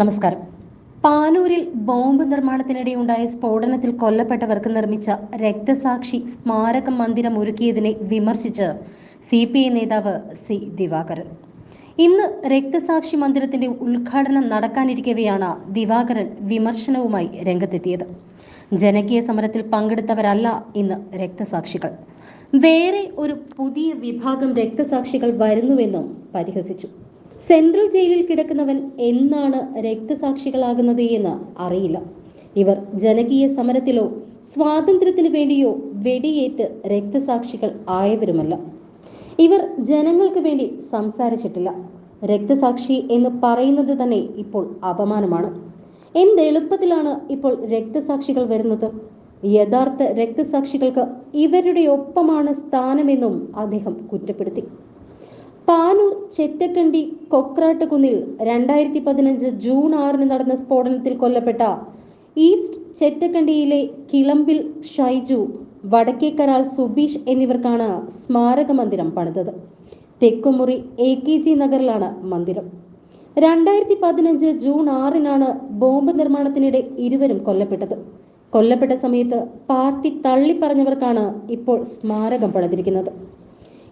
നമസ്കാരം. പാനൂരിൽ ബോംബ് നിർമ്മാണത്തിനിടെ ഉണ്ടായ സ്ഫോടനത്തിൽ കൊല്ലപ്പെട്ടവർക്ക് നിർമ്മിച്ച രക്തസാക്ഷി സ്മാരക മന്ദിരം ഒരുക്കിയതിനെ വിമർശിച്ച് സി പി ഐ നേതാവ് സി ദിവാകരൻ. ഇന്ന് രക്തസാക്ഷി മന്ദിരത്തിന്റെ ഉദ്ഘാടനം നടക്കാനിരിക്കവെയാണ് ദിവാകരൻ വിമർശനവുമായി രംഗത്തെത്തിയത്. ജനകീയ സമരത്തിൽ പങ്കെടുത്തവരല്ല ഇന്ന് രക്തസാക്ഷികൾ. വേറെ ഒരു പുതിയ വിഭാഗം രക്തസാക്ഷികൾ വരുന്നുവെന്നും പരിഹസിച്ചു. സെൻട്രൽ ജയിലിൽ കിടക്കുന്നവൻ എന്നാണ് രക്തസാക്ഷികളാകുന്നത് എന്ന് അറിയില്ല. ഇവർ ജനകീയ സമരത്തിലോ സ്വാതന്ത്ര്യത്തിനു വേണ്ടിയോ വെടിയേറ്റ് രക്തസാക്ഷികൾ ആയവരുമല്ല. ഇവർ ജനങ്ങൾക്ക് വേണ്ടി സംസാരിച്ചിട്ടില്ല. രക്തസാക്ഷി എന്ന് പറയുന്നത് തന്നെ ഇപ്പോൾ അപമാനമാണ്. എന്തെളുപ്പത്തിലാണ് ഇപ്പോൾ രക്തസാക്ഷികൾ വരുന്നത്? യഥാർത്ഥ രക്തസാക്ഷികൾക്ക് ഇവരുടെ ഒപ്പമാണ് സ്ഥാനമെന്നും അദ്ദേഹം കുറ്റപ്പെടുത്തി. പാനൂർ ചെറ്റക്കണ്ടി കൊക്രാട്ടുകുന്നിൽ രണ്ടായിരത്തി പതിനഞ്ച് ജൂൺ ആറിന് നടന്ന സ്ഫോടനത്തിൽ കൊല്ലപ്പെട്ട ഈസ്റ്റ് ചെറ്റക്കണ്ടിയിലെ കിളമ്പിൽ ഷൈജു വടക്കേക്കരാൽ സുബീഷ് എന്നിവർക്കാണ് സ്മാരക മന്ദിരം പണിതത്. തെക്കുമുറി എ കെ ജി നഗറിലാണ് മന്ദിരം. രണ്ടായിരത്തി പതിനഞ്ച് ജൂൺ ആറിനാണ് ബോംബ് നിർമ്മാണത്തിനിടെ ഇരുവരും കൊല്ലപ്പെട്ടത്. കൊല്ലപ്പെട്ട സമയത്ത് പാർട്ടി തള്ളിപ്പറഞ്ഞവർക്കാണ് ഇപ്പോൾ സ്മാരകം പണിതിരിക്കുന്നത്.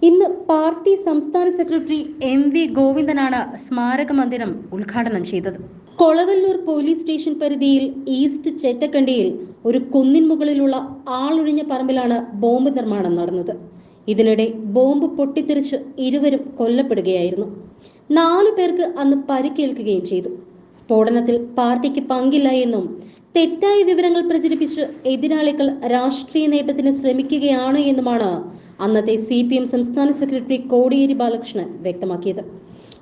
ഇന്ന് പാർട്ടി സംസ്ഥാന സെക്രട്ടറി എം വി ഗോവിന്ദനാണ് സ്മാരക മന്ദിരം ഉദ്ഘാടനം ചെയ്തത്. കൊളവല്ലൂർ പോലീസ് സ്റ്റേഷൻ പരിധിയിൽ ഈസ്റ്റ് ചേറ്റക്കണ്ടിയിൽ ഒരു കുന്നിൻ മുകളിലുള്ള ആളൊഴിഞ്ഞ പറമ്പിലാണ് ബോംബ് നിർമ്മാണം നടന്നത്. ഇതിനിടെ ബോംബ് പൊട്ടിത്തെറിച്ച് ഇരുവരും കൊല്ലപ്പെടുകയായിരുന്നു. നാലു പേർക്ക് അന്ന് പരിക്കേൽക്കുകയും ചെയ്തു. സ്ഫോടനത്തിൽ പാർട്ടിക്ക് പങ്കില്ല എന്നും തെറ്റായ വിവരങ്ങൾ പ്രചരിപ്പിച്ച് എതിരാളികൾ രാഷ്ട്രീയ നേട്ടത്തിന് ശ്രമിക്കുകയാണ് എന്നുമാണ് അന്നത്തെ സി പി എം സംസ്ഥാന സെക്രട്ടറി കോടിയേരി ബാലകൃഷ്ണൻ വ്യക്തമാക്കിയത്.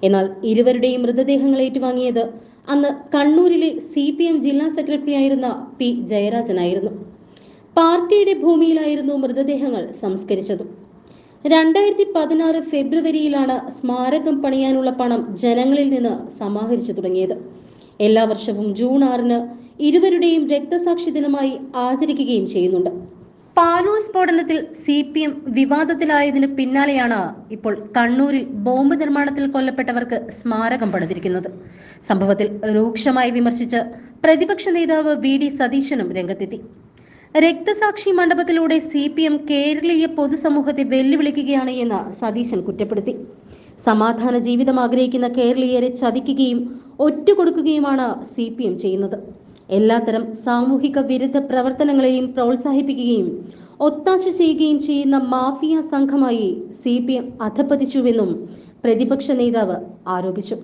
എന്നാൽ ഇരുവരുടെയും മൃതദേഹങ്ങൾ ഏറ്റുവാങ്ങിയത് അന്ന് കണ്ണൂരിലെ സി പി എം ജില്ലാ സെക്രട്ടറി ആയിരുന്ന പി ജയരാജനായിരുന്നു. പാർട്ടിയുടെ ഭൂമിയിലായിരുന്നു മൃതദേഹങ്ങൾ സംസ്കരിച്ചതും. രണ്ടായിരത്തി പതിനാറ് ഫെബ്രുവരിയിലാണ് സ്മാരകം പണിയാനുള്ള പണം ജനങ്ങളിൽ നിന്ന് സമാഹരിച്ചു തുടങ്ങിയത്. എല്ലാ വർഷവും ജൂൺ ആറിന് ഇരുവരുടെയും രക്തസാക്ഷി ദിനമായി ആചരിക്കുകയും ചെയ്യുന്നുണ്ട്. പാനൂർ സ്ഫോടനത്തിൽ സി പി എം വിവാദത്തിലായതിനു പിന്നാലെയാണ് ഇപ്പോൾ കണ്ണൂരിൽ ബോംബ് നിർമ്മാണത്തിൽ കൊല്ലപ്പെട്ടവർക്ക് സ്മാരകം പണിതിരിക്കുന്നത്. സംഭവത്തിൽ രൂക്ഷമായി വിമർശിച്ച് പ്രതിപക്ഷ നേതാവ് വി ഡി സതീശനും രംഗത്തെത്തി. രക്തസാക്ഷി മണ്ഡപത്തിലൂടെ സി പി എം കേരളീയ പൊതുസമൂഹത്തെ വെല്ലുവിളിക്കുകയാണ് എന്ന് സതീശൻ കുറ്റപ്പെടുത്തി. സമാധാന ജീവിതം ആഗ്രഹിക്കുന്ന കേരളീയരെ ചതിക്കുകയും ഒറ്റുകൊടുക്കുകയുമാണ് സി പി എം ചെയ്യുന്നത്. എല്ലാത്തരം സാമൂഹിക വിരുദ്ധ പ്രവർത്തനങ്ങളെയും പ്രോത്സാഹിപ്പിക്കുകയും ഒത്താശ ചെയ്യുകയും ചെയ്യുന്ന മാഫിയ സംഘമായി സി പി എം അധപ്പതിച്ചുവെന്നും പ്രതിപക്ഷ നേതാവ് ആരോപിച്ചു.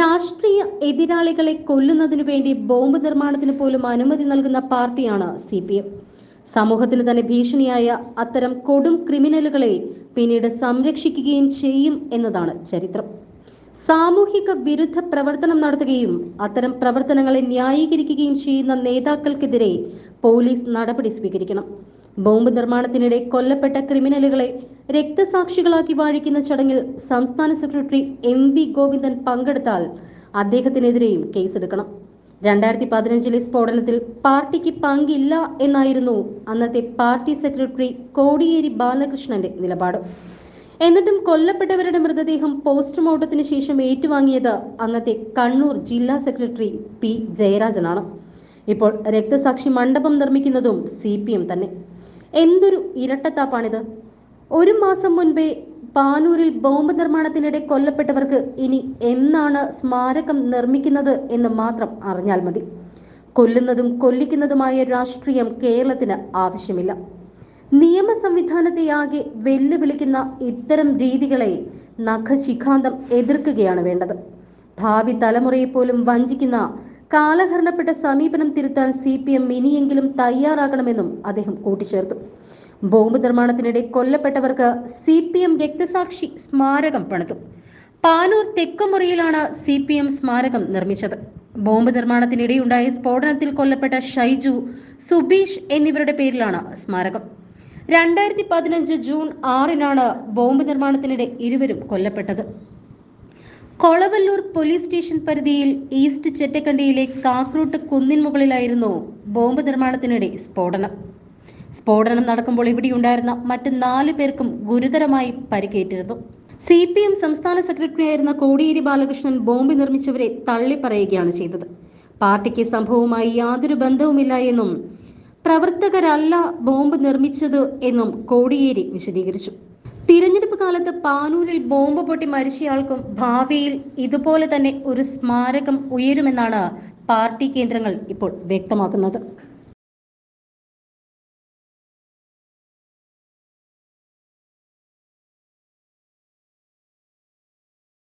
രാഷ്ട്രീയ എതിരാളികളെ കൊല്ലുന്നതിനു വേണ്ടി ബോംബ് നിർമ്മാണത്തിന് പോലും അനുമതി നൽകുന്ന പാർട്ടിയാണ് സി പി എം സമൂഹത്തിന് തന്നെ ഭീഷണിയായ അത്തരം കൊടും ക്രിമിനലുകളെ പിന്നീട് സംരക്ഷിക്കുകയും ചെയ്യും എന്നതാണ് ചരിത്രം. സാമൂഹിക വിരുദ്ധ പ്രവർത്തനം നടത്തുകയും അത്തരം പ്രവർത്തനങ്ങളെ ന്യായീകരിക്കുകയും ചെയ്യുന്ന നേതാക്കൾക്കെതിരെ പോലീസ് നടപടി സ്വീകരിക്കണം. ബോംബ് നിർമ്മാണത്തിനിടെ കൊല്ലപ്പെട്ട ക്രിമിനലുകളെ രക്തസാക്ഷികളാക്കി വാഴിക്കുന്ന ചടങ്ങിൽ സംസ്ഥാന സെക്രട്ടറി എം വി ഗോവിന്ദൻ പങ്കെടുത്താൽ അദ്ദേഹത്തിനെതിരെയും കേസെടുക്കണം. രണ്ടായിരത്തി പതിനഞ്ചിലെ സ്ഫോടനത്തിൽ പാർട്ടിക്ക് പങ്കില്ല എന്നായിരുന്നു അന്നത്തെ പാർട്ടി സെക്രട്ടറി കോടിയേരി ബാലകൃഷ്ണന്റെ നിലപാട്. എന്നിട്ടും കൊല്ലപ്പെട്ടവരുടെ മൃതദേഹം പോസ്റ്റ്മോർട്ടത്തിന് ശേഷം ഏറ്റുവാങ്ങിയത് അന്നത്തെ കണ്ണൂർ ജില്ലാ സെക്രട്ടറി പി ജയരാജനാണ്. ഇപ്പോൾ രക്തസാക്ഷി മണ്ഡപം നിർമ്മിക്കുന്നതും സി പി എം തന്നെ. എന്തൊരു ഇരട്ടത്താപ്പാണിത്. ഒരു മാസം മുൻപേ പാനൂരിൽ ബോംബ് നിർമ്മാണത്തിനിടെ കൊല്ലപ്പെട്ടവർക്ക് ഇനി എന്നാണ് സ്മാരകം നിർമ്മിക്കുന്നത് എന്ന് മാത്രം അറിഞ്ഞാൽ മതി. കൊല്ലുന്നതും കൊല്ലിക്കുന്നതുമായ രാഷ്ട്രീയം കേരളത്തിന് ആവശ്യമില്ല. നിയമ സംവിധാനത്തെയാകെ വെല്ലുവിളിക്കുന്ന ഇത്തരം രീതികളെ നഖശിഖാന്തം എതിർക്കുകയാണ് വേണ്ടത്. ഭാവി തലമുറയെ പോലും വഞ്ചിക്കുന്ന കാലഹരണപ്പെട്ട സമീപനം തിരുത്താൻ സി പി എം ഇനിയെങ്കിലും തയ്യാറാകണമെന്നും അദ്ദേഹം കൂട്ടിച്ചേർത്തു. ബോംബ് നിർമ്മാണത്തിനിടെ കൊല്ലപ്പെട്ടവർക്ക് സി പി എം രക്തസാക്ഷി സ്മാരകം പണിതു. പാനൂർ തെക്കുമുറിയിലാണ് സി പി എം സ്മാരകം നിർമ്മിച്ചത്. ബോംബ് നിർമ്മാണത്തിനിടെയുണ്ടായ സ്ഫോടനത്തിൽ കൊല്ലപ്പെട്ട ഷൈജു സുബീഷ് എന്നിവരുടെ പേരിലാണ് സ്മാരകം. രണ്ടായിരത്തി പതിനഞ്ച് ജൂൺ ആറിനാണ് ബോംബ് നിർമ്മാണത്തിനിടെ ഇരുവരും കൊല്ലപ്പെട്ടത്. കൊളവല്ലൂർ പോലീസ് സ്റ്റേഷൻ പരിധിയിൽ ഈസ്റ്റ് ചെറ്റക്കണ്ടിയിലെ കാക്രൂട്ട് കുന്നിൻ മുകളിലായിരുന്നു ബോംബ് നിർമ്മാണത്തിനിടെ സ്ഫോടനം. സ്ഫോടനം നടക്കുമ്പോൾ ഇവിടെയുണ്ടായിരുന്ന മറ്റ് നാല് പേർക്കും ഗുരുതരമായി പരിക്കേറ്റിരുന്നു. സി പി എം സംസ്ഥാന സെക്രട്ടറിയായിരുന്ന കോടിയേരി ബാലകൃഷ്ണൻ ബോംബ് നിർമ്മിച്ചവരെ തള്ളിപ്പറയുകയാണ് ചെയ്തത്. പാർട്ടിക്ക് സംഭവവുമായി യാതൊരു ബന്ധവുമില്ല എന്നും പ്രവർത്തകരല്ല ബോംബ് നിർമ്മിച്ചത് എന്നും കോടിയേരി വിശദീകരിച്ചു. തിരഞ്ഞെടുപ്പ് കാലത്ത് പാനൂരിൽ ബോംബ് പൊട്ടി മരിച്ചയാൾക്കും ഭാവിയിൽ ഇതുപോലെ തന്നെ ഒരു സ്മാരകം ഉയരുമെന്നാണ് പാർട്ടി കേന്ദ്രങ്ങൾ ഇപ്പോൾ വ്യക്തമാക്കുന്നത്.